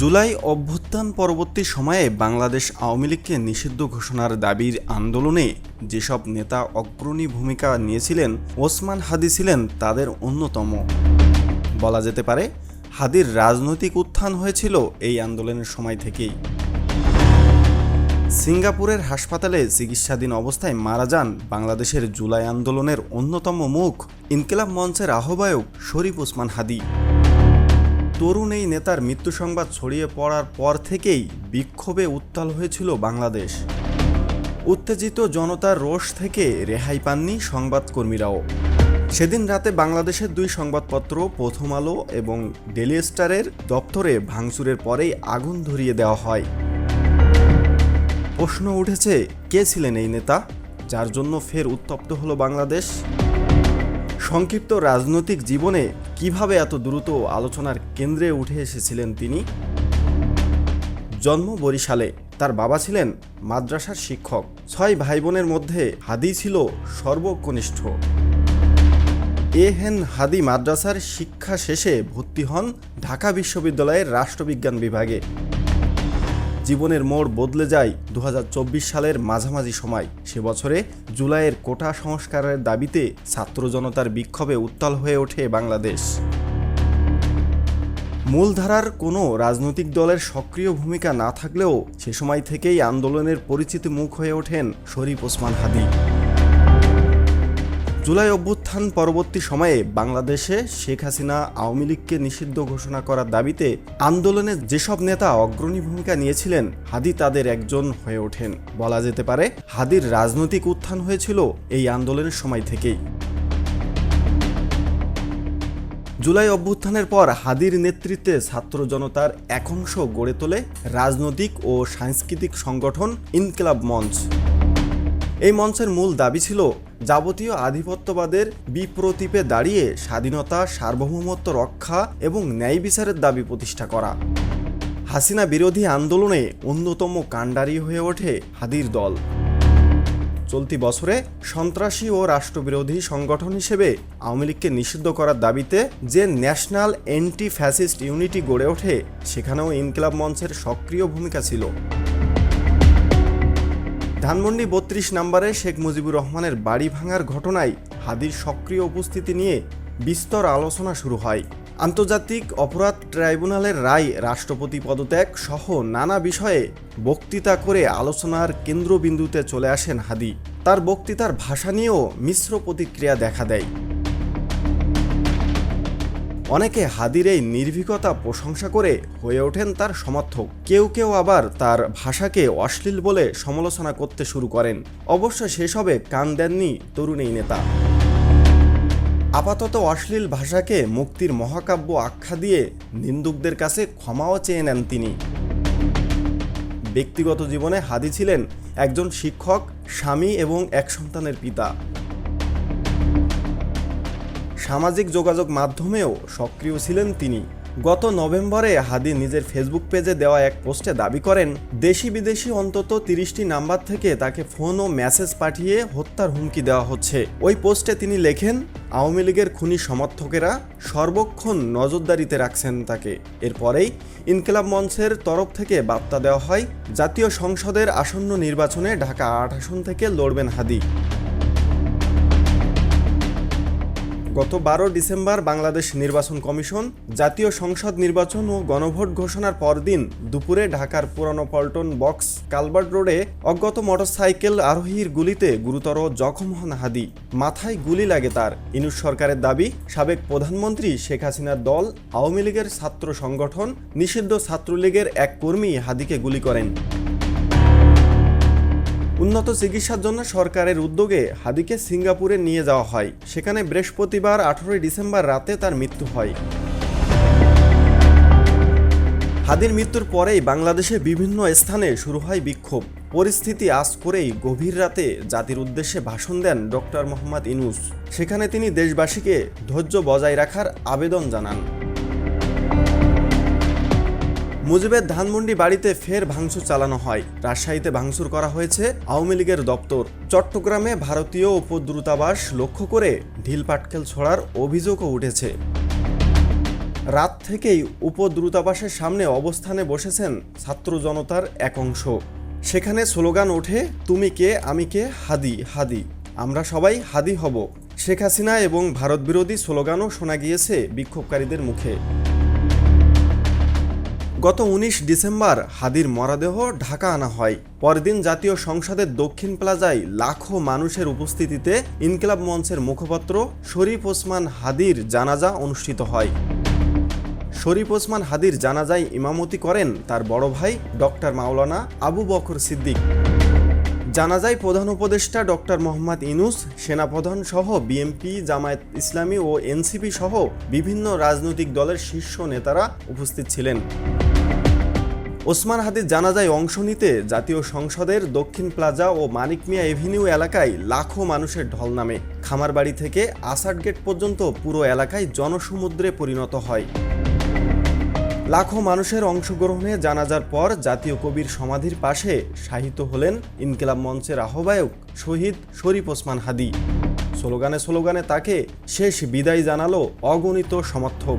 জুলাই অভ্যুত্থান পরবর্তী সময়ে বাংলাদেশ আওয়ামী লীগকে নিষিদ্ধ ঘোষণার দাবির আন্দোলনে যেসব নেতা অগ্রণী ভূমিকা নিয়েছিলেন, ওসমান হাদি ছিলেন তাদের অন্যতম। বলা যেতে পারে, হাদির রাজনৈতিক উত্থান হয়েছিল এই আন্দোলনের সময় থেকেই। সিঙ্গাপুরের হাসপাতালে চিকিৎসাধীন অবস্থায় মারা যান বাংলাদেশের জুলাই আন্দোলনের অন্যতম মুখ ইনকিলাব মঞ্চের আহ্বায়ক শরীফ ওসমান হাদি। তরুণ এই নেতার মৃত্যু সংবাদ ছড়িয়ে পড়ার পর থেকেই বিক্ষোভে উত্তাল হয়েছিল বাংলাদেশ। উত্তেজিত জনতার রোষ থেকে রেহাই পাননি সংবাদকর্মীরাও। সেদিন রাতে বাংলাদেশের দুই সংবাদপত্র, প্রথম আলো এবং ডেলি স্টারের দপ্তরে ভাঙচুরের পরেই আগুন ধরিয়ে দেওয়া হয়। প্রশ্ন উঠেছে, কে ছিলেন এই নেতা, যার জন্য ফের উত্তপ্ত হলো বাংলাদেশ? সংক্ষিপ্ত রাজনৈতিক জীবনে কীভাবে এত দ্রুত আলোচনার কেন্দ্রে উঠে এসেছিলেন তিনি? জন্ম বরিশালে। তার বাবা ছিলেন মাদ্রাসার শিক্ষক। ছয় ভাই বোনের মধ্যে হাদি ছিল সর্বকনিষ্ঠ। এহেন হাদি মাদ্রাসার শিক্ষা শেষে ভর্তি হন ঢাকা বিশ্ববিদ্যালয়ের রাষ্ট্রবিজ্ঞান বিভাগে। জীবনের মোড় বদলে যায় দুই হাজার চব্বিশ সালের মাঝামাঝি সময়। সে বছরে জুলাইয়ের কোটা সংস্কারের দাবিতে ছাত্র জনতার বিক্ষোভে উত্তাল হয়ে ওঠে বাংলাদেশ। মূলধারার কোনো রাজনৈতিক দলের সক্রিয় ভূমিকা না থাকলেও সে সময় থেকেই আন্দোলনের পরিচিত মুখ হয়ে ওঠেন শরীফ ওসমান হাদি। জুলাই অভ্যুত্থান পরবর্তী সময়ে বাংলাদেশে শেখ হাসিনা আওয়ামী লীগকে নিষিদ্ধ ঘোষণা করার দাবিতে আন্দোলনে যেসব নেতা অগ্রণী ভূমিকা নিয়েছিলেন, হাদি তাদের একজন হয়ে ওঠেন। বলা যেতে পারে, হাদির রাজনৈতিক উত্থান হয়েছিল এই আন্দোলনের সময় থেকেই। জুলাই অভ্যুত্থানের পর হাদির নেতৃত্বে ছাত্র জনতার এক অংশ গড়ে তোলে রাজনৈতিক ও সাংস্কৃতিক সংগঠন ইনকিলাব মঞ্চ। এই মঞ্চের মূল দাবি ছিল যাবতীয় আধিপত্যবাদের বিপ্রতীপে দাঁড়িয়ে স্বাধীনতা, সার্বভৌমত্ব রক্ষা এবং ন্যায় বিচারের দাবি প্রতিষ্ঠা করা। হাসিনা বিরোধী আন্দোলনে অন্যতম কাণ্ডারি হয়ে ওঠে হাদির দল। চলতি বছরে সন্ত্রাসী ও রাষ্ট্রবিরোধী সংগঠন হিসেবে আওয়ামী লীগকে নিষিদ্ধ করার দাবিতে যে ন্যাশনাল অ্যান্টি ফ্যাসিস্ট ইউনিটি গড়ে ওঠে, সেখানেও ইনকিলাব মঞ্চের সক্রিয় ভূমিকা ছিল। ধানমন্ডি বত্রিশ নম্বরে শেখ মুজিবুর রহমানের বাড়ি ভাঙার ঘটনায় হাদির সক্রিয় উপস্থিতি নিয়ে বিস্তর আলোচনা শুরু হয়। আন্তর্জাতিক অপরাধ ট্রাইব্যুনালের রায়, রাষ্ট্রপতি পদত্যাগ সহ নানা বিষয়ে বক্তৃতা করে আলোচনার কেন্দ্রবিন্দুতে চলে আসেন হাদি। তার বক্তৃতার ভাষা নিয়েও মিশ্র প্রতিক্রিয়া দেখা দেয়। অনেকে হাদির এই নির্ভীকতা প্রশংসা করে হয়ে ওঠেন তার সমর্থক। কেউ কেউ আবার তার ভাষাকে অশ্লীল বলে সমালোচনা করতে শুরু করেন। অবশ্য সেসবে কান দেননি তরুণ এই নেতা। আপাতত অশ্লীল ভাষাকে মুক্তির মহাকাব্য আখ্যা দিয়ে নিন্দুকদের কাছে ক্ষমাও চেয়ে নেন তিনি। ব্যক্তিগত জীবনে হাদি ছিলেন একজন শিক্ষক, স্বামী এবং এক সন্তানের পিতা। সামাজিক যোগাযোগ মাধ্যমেও সক্রিয় ছিলেন তিনি। গত নভেম্বরে হাদি নিজের ফেসবুক পেজে দেওয়া এক পোস্টে দাবি করেন দেশি বিদেশি অন্তত তিরিশটি নাম্বার থেকে তাকে ফোন ও মেসেজ পাঠিয়ে হত্যার হুমকি দেওয়া হচ্ছে। ওই পোস্টে তিনি লেখেন, আওয়ামী লীগের খুনি সমর্থকেরা সর্বক্ষণ নজরদারিতে রাখছেন তাকে। এরপরেই ইনকিলাব মঞ্চের তরফ থেকে বার্তা দেওয়া হয়, জাতীয় সংসদের আসন্ন নির্বাচনে ঢাকা আট আসন থেকে লড়বেন হাদি। গত বারো ডিসেম্বর বাংলাদেশ নির্বাচন কমিশন, জাতীয় সংসদ নির্বাচন ও গণভোট ঘোষণার পরদিন দুপুরে ঢাকার পুরানো পল্টন বক্স কালবার্ট রোডে অজ্ঞাত মোটরসাইকেল আরোহীর গুলিতে গুরুতর জখম হন হাদি। মাথায় গুলি লাগে তার। ইনুস সরকারের দাবি, সাবেক প্রধানমন্ত্রী শেখ হাসিনার দল, আওয়ামী লীগের ছাত্র সংগঠন, নিষিদ্ধ ছাত্রলীগের এক কর্মী হাদিকে গুলি করেন। উন্নত চিকিৎসার জন্য সরকারের উদ্যোগে হাদিকে সিঙ্গাপুরে নিয়ে যাওয়া হয়। সেখানে বৃহস্পতিবার আঠারোই ডিসেম্বর রাতে তার মৃত্যু হয়। হাদির মৃত্যুর পরেই বাংলাদেশে বিভিন্ন স্থানে শুরু হয় বিক্ষোভ। পরিস্থিতি আজ করেই গভীর রাতে জাতির উদ্দেশ্যে ভাষণ দেন ডক্টর মোহাম্মদ ইনুস সেখানে তিনি দেশবাসীকে ধৈর্য বজায় রাখার আবেদন জানান। মুজিবের ধানমন্ডি বাড়িতে ফের ভাঙচুর চালানো হয়। রাজশাহীতে ভাঙচুর করা হয়েছে আওয়ামী লীগের দপ্তর। চট্টগ্রামে ভারতীয় উপদ্রুতাবাস লক্ষ্য করে ঢিল পাটকেল ছড়ার অভিযোগও উঠেছে। রাত থেকেই উপদ্রুতাবাসের সামনে অবস্থানে বসেছেন ছাত্র জনতার এক অংশ। সেখানে স্লোগান ওঠে, তুমি কে, আমি কে, হাদি হাদি। আমরা সবাই হাদি হব। শেখ হাসিনা এবং ভারত বিরোধী স্লোগানও শোনা গিয়েছে বিক্ষোভকারীদের মুখে। গত উনিশ ডিসেম্বর হাদির মরাদেহ ঢাকা আনা হয়। পরদিন জাতীয় সংসদের দক্ষিণ প্লাজায় লাখো মানুষের উপস্থিতিতে ইনকিলাব মঞ্চের মুখপাত্র শরীফ ওসমান হাদির জানাজা অনুষ্ঠিত হয়। শরীফ ওসমান হাদির জানাজায় ইমামতি করেন তার বড় ভাই ডক্টর মাওলানা আবু বকর সিদ্দিক। জানাজায় প্রধান উপদেষ্টা ডক্টর মোহাম্মদ ইনুস সেনাপ্রধান সহ বিএমপি জামায়াত ইসলামী ও এনসিপি সহ বিভিন্ন রাজনৈতিক দলের শীর্ষ নেতারা উপস্থিত ছিলেন। ওসমান হাদির জানাজায় অংশ নিতে জাতীয় সংসদের দক্ষিণ প্লাজা ও মানিক মিয়া এভিনিউ এলাকায় লাখো মানুষের ঢল নামে। খামারবাড়ি থেকে আসাড গেট পর্যন্ত পুরো এলাকায় জনসমুদ্রে পরিণত হয়। লাখো মানুষের অংশগ্রহণে জানাজার পর জাতীয় কবির সমাধির পাশে শাহিত হলেন ইনকিলাব মঞ্চের আহ্বায়ক শহীদ শরীফ ওসমান হাদি। স্লোগানে স্লোগানে তাকে শেষ বিদায় জানালো অগণিত সমর্থক।